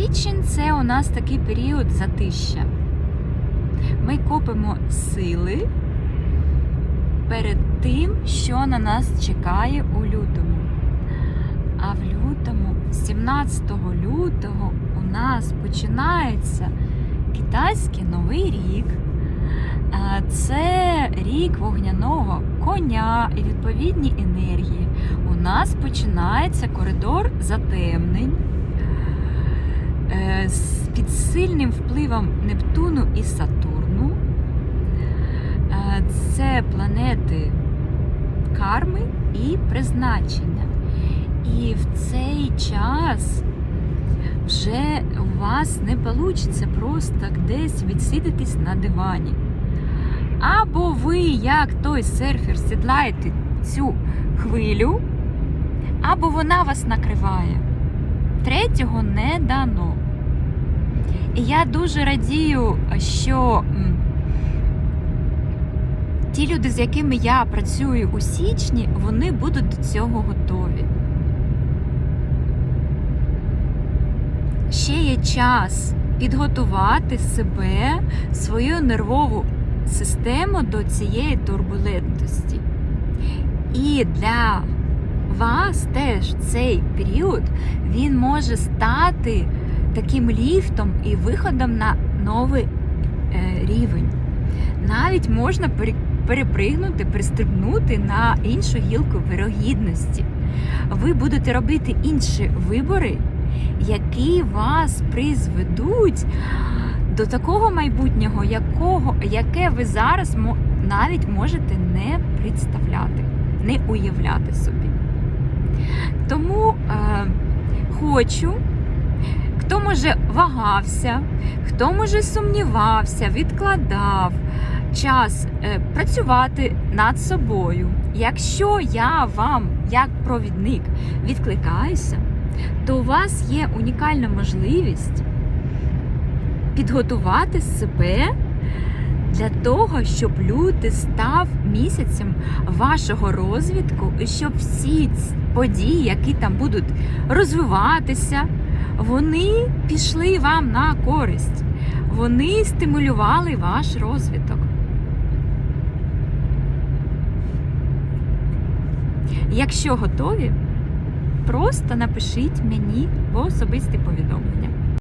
Січень це у нас такий період затища. Ми копимо сили перед тим, що на нас чекає у лютому. А в лютому, 17 лютого, у нас починається китайський новий рік. Це рік вогняного коня і відповідні енергії. У нас починається коридор затемнень під сильним впливом Нептуну і Сатурну. Е, Це планети карми і призначення. І в цей час вже у вас не вийде просто десь відсидитись на дивані. Або ви, як той серфер, сідлаєте цю хвилю, або вона вас накриває. Третього не дано. І я дуже радію, що ті люди, з якими я працюю у січні, вони будуть до цього готові. Ще є час підготувати себе, свою нервову систему до цієї турбулентності. І для вас теж цей період він може стати таким ліфтом і виходом на новий е, рівень. Навіть можна пере- перепригнути, пристрибнути на іншу гілку вирогідності. Ви будете робити інші вибори, які вас призведуть до такого майбутнього, якого, яке ви зараз навіть можете не представляти, не уявляти собі. Тому е, хочу, хто може вагався, хто може сумнівався, відкладав час е, працювати над собою. Якщо я вам, як провідник, відкликаюся, то у вас є унікальна можливість підготувати себе для того, щоб лютий став місяцем вашого розвитку, і щоб всі події, які там будуть розвиватися, вони пішли вам на користь. Вони стимулювали ваш розвиток. Якщо готові, просто напишіть мені в особисті повідомлення.